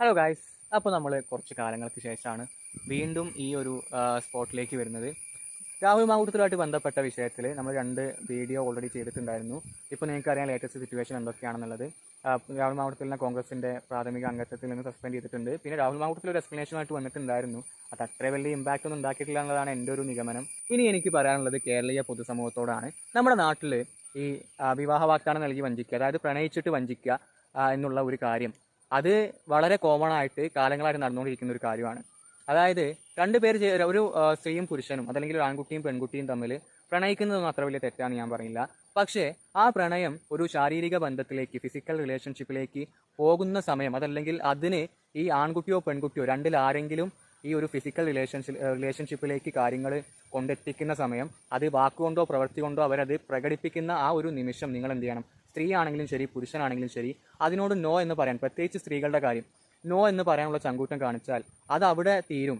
Hello guys അപ്പോൾ നമ്മൾ കുറച്ച് കാലങ്ങൾക്ക് ശേഷമാണ് വീണ്ടും ഈ ഒരു സ്പോട്ടിലേക്ക് വരുന്നത്. രാഹുൽ മാവൂട്ടത്തിലുമായിട്ട് ബന്ധപ്പെട്ട വിഷയത്തിൽ നമ്മൾ രണ്ട് വീഡിയോ ഓൾറെഡി ചെയ്തിട്ടുണ്ടായിരുന്നു. ഇപ്പോൾ നിങ്ങൾക്ക് അറിയാം ലേറ്റസ്റ്റ് സിറ്റുവേഷൻ എന്തൊക്കെയാണെന്നുള്ളത്. രാഹുൽ മാവൂട്ടത്തിലിനെ കോൺഗ്രസിന്റെ പ്രാഥമിക അംഗത്വത്തിൽ നിന്ന് സസ്പെൻഡ് ചെയ്തിട്ടുണ്ട്. പിന്നെ രാഹുൽ മാകൂട്ടത്തിൽ ഒരു എക്സ്പ്ലനേഷനായിട്ട് വന്നിട്ടുണ്ടായിരുന്നു. അത് അത്ര വലിയ ഇമ്പാക്റ്റ് ഒന്നും ഉണ്ടാക്കിയിട്ടില്ല എന്നതാണ് എന്റെ ഒരു നിഗമനം. ഇനി എനിക്ക് പറയാനുള്ളത് കേരളീയ പൊതുസമൂഹത്തോടാണ്. നമ്മുടെ നാട്ടിൽ ഈ വിവാഹ വാഗ്ദാനം നൽകി വഞ്ചിക്കുക അതായത് പ്രണയിച്ചിട്ട് വഞ്ചിക്കുക എന്നുള്ള ഒരു കാര്യം. അത് വളരെ കോമൺ ആയിട്ട് കാലങ്ങളായിട്ട് നടന്നുകൊണ്ടിരിക്കുന്ന ഒരു കാര്യമാണ്. അതായത് രണ്ട് പേര് ഒരു സ്ത്രീയും പുരുഷനും അതല്ലെങ്കിൽ ഒരു ആൺകുട്ടിയും പെൺകുട്ടിയും തമ്മിൽ പ്രണയിക്കുന്നത് അത്ര വലിയ തെറ്റാന്ന് ഞാൻ പറയില്ല പക്ഷേ ആ പ്രണയം ഒരു ശാരീരിക ബന്ധത്തിലേക്ക് ഫിസിക്കൽ റിലേഷൻഷിപ്പിലേക്ക് പോകുന്ന സമയം അതല്ലെങ്കിൽ അതിന് ഈ ആൺകുട്ടിയോ പെൺകുട്ടിയോ രണ്ടിൽ ആരെങ്കിലും ഈ ഒരു ഫിസിക്കൽ റിലേഷൻഷി റിലേഷൻഷിപ്പിലേക്ക് കാര്യങ്ങൾ കൊണ്ടെത്തിക്കുന്ന സമയം അത് വാക്കുകൊണ്ടോ പ്രവൃത്തി കൊണ്ടോ അവരത് പ്രകടിപ്പിക്കുന്ന ആ ഒരു നിമിഷം നിങ്ങൾ എന്ത് ചെയ്യണം? സ്ത്രീ ആണെങ്കിലും ശരി പുരുഷനാണെങ്കിലും ശരി അതിനോട് നോ എന്ന് പറയാൻ പ്രത്യേകിച്ച് സ്ത്രീകളുടെ കാര്യം നോ എന്ന് പറയാനുള്ള ചങ്കൂറ്റം കാണിച്ചാൽ അത് അവിടെ തീരും.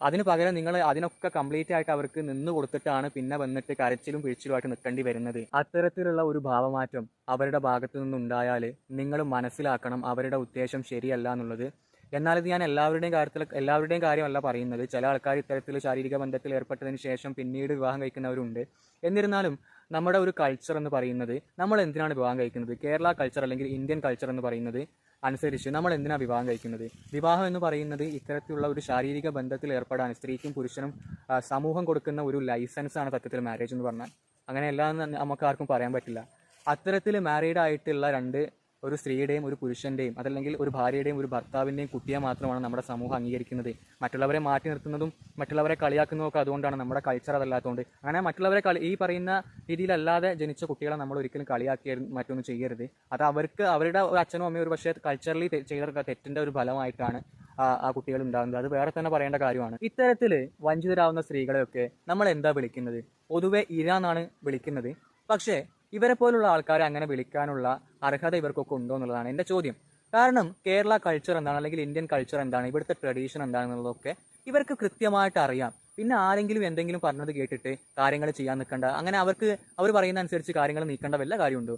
അതിന് പകരം നിങ്ങൾ അതിനൊക്കെ കംപ്ലീറ്റ് ആയിട്ട് അവർക്ക് നിന്ന് കൊടുത്തിട്ടാണ് പിന്നെ വന്നിട്ട് കരച്ചിലും പിഴിച്ചിലുമായിട്ട് നിൽക്കേണ്ടി വരുന്നത്. അത്തരത്തിലുള്ള ഒരു ഭാവമാറ്റം അവരുടെ ഭാഗത്തു നിന്നുണ്ടായാൽ നിങ്ങൾ മനസ്സിലാക്കണം അവരുടെ ഉദ്ദേശം ശരിയല്ല എന്നുള്ളത്. എന്നാൽ ഇത് ഞാൻ എല്ലാവരുടെയും കാര്യത്തിൽ എല്ലാവരുടെയും കാര്യമല്ല പറയുന്നത്. ചില ആൾക്കാർ ഇത്തരത്തിൽ ശാരീരിക ബന്ധത്തിൽ ഏർപ്പെട്ടതിന് ശേഷം പിന്നീട് വിവാഹം കഴിക്കുന്നവരുണ്ട്. എന്നിരുന്നാലും നമ്മുടെ ഒരു കൾച്ചർ എന്ന് പറയുന്നത് നമ്മൾ എന്തിനാണ് വിവാഹം കഴിക്കുന്നത്? കേരള കൾച്ചർ അല്ലെങ്കിൽ ഇന്ത്യൻ കൾച്ചർ എന്ന് പറയുന്നത് അനുസരിച്ച് നമ്മൾ എന്തിനാണ് വിവാഹം കഴിക്കുന്നത്? വിവാഹം എന്ന് പറയുന്നത് ഇത്തരത്തിലുള്ള ഒരു ശാരീരിക ബന്ധത്തിൽ ഏർപ്പെടാൻ സ്ത്രീക്കും പുരുഷനും സമൂഹം കൊടുക്കുന്ന ഒരു ലൈസൻസ് ആണ് സത്യത്തിൽ മാരേജ് എന്ന് പറഞ്ഞാൽ. അങ്ങനെയല്ല നമുക്ക് ആർക്കും പറയാൻ പറ്റില്ല. അത്തരത്തിൽ മാരീഡ് ആയിട്ടുള്ള രണ്ട് ഒരു സ്ത്രീയുടെയും ഒരു പുരുഷന്റെയും അതല്ലെങ്കിൽ ഒരു ഭാര്യയുടെയും ഒരു ഭർത്താവിന്റെയും കുട്ടിയെ മാത്രമാണ് നമ്മുടെ സമൂഹം അംഗീകരിക്കുന്നത്. മറ്റുള്ളവരെ മാറ്റി നിർത്തുന്നതും മറ്റുള്ളവരെ കളിയാക്കുന്നതും ഒക്കെ അതുകൊണ്ടാണ് നമ്മുടെ കൾച്ചർ അതല്ലാത്തതുകൊണ്ട് അങ്ങനെ മറ്റുള്ളവരെ കളി ഈ പറയുന്ന രീതിയിലല്ലാതെ ജനിച്ച കുട്ടികളെ നമ്മൾ ഒരിക്കലും കളിയാക്കി മറ്റൊന്നും ചെയ്യരുത്. അത് അവർക്ക് അവരുടെ അച്ഛനും അമ്മയും ഒരു പക്ഷേ കൾച്ചറലി ചെയ്ത തെറ്റിന്റെ ഒരു ഫലമായിട്ടാണ് ആ കുട്ടികൾ ഉണ്ടാകുന്നത്. അത് വേറെ തന്നെ പറയേണ്ട കാര്യമാണ്. ഇത്തരത്തിൽ വഞ്ചിതരാകുന്ന സ്ത്രീകളെയൊക്കെ നമ്മൾ എന്താ വിളിക്കുന്നത്? പൊതുവെ ഇര എന്നാണ് വിളിക്കുന്നത്. പക്ഷേ ഇവരെ പോലുള്ള ആൾക്കാരെ അങ്ങനെ വിളിക്കാനുള്ള അർഹത ഇവർക്കൊക്കെ ഉണ്ടോ എന്നുള്ളതാണ് എന്റെ ചോദ്യം. കാരണം കേരള കൾച്ചർ എന്താണ്? അല്ലെങ്കിൽ ഇന്ത്യൻ കൾച്ചർ എന്താണ്? ഇവിടുത്തെ ട്രഡീഷൻ എന്താണെന്നുള്ളതൊക്കെ ഇവർക്ക് കൃത്യമായിട്ട് അറിയാം. പിന്നെ ആരെങ്കിലും എന്തെങ്കിലും പറഞ്ഞത് കേട്ടിട്ട് കാര്യങ്ങൾ ചെയ്യാൻ നിൽക്കേണ്ട. അങ്ങനെ അവർക്ക് അവർ പറയുന്ന അനുസരിച്ച് കാര്യങ്ങൾ നീക്കേണ്ട വല്ല കാര്യമുണ്ടോ?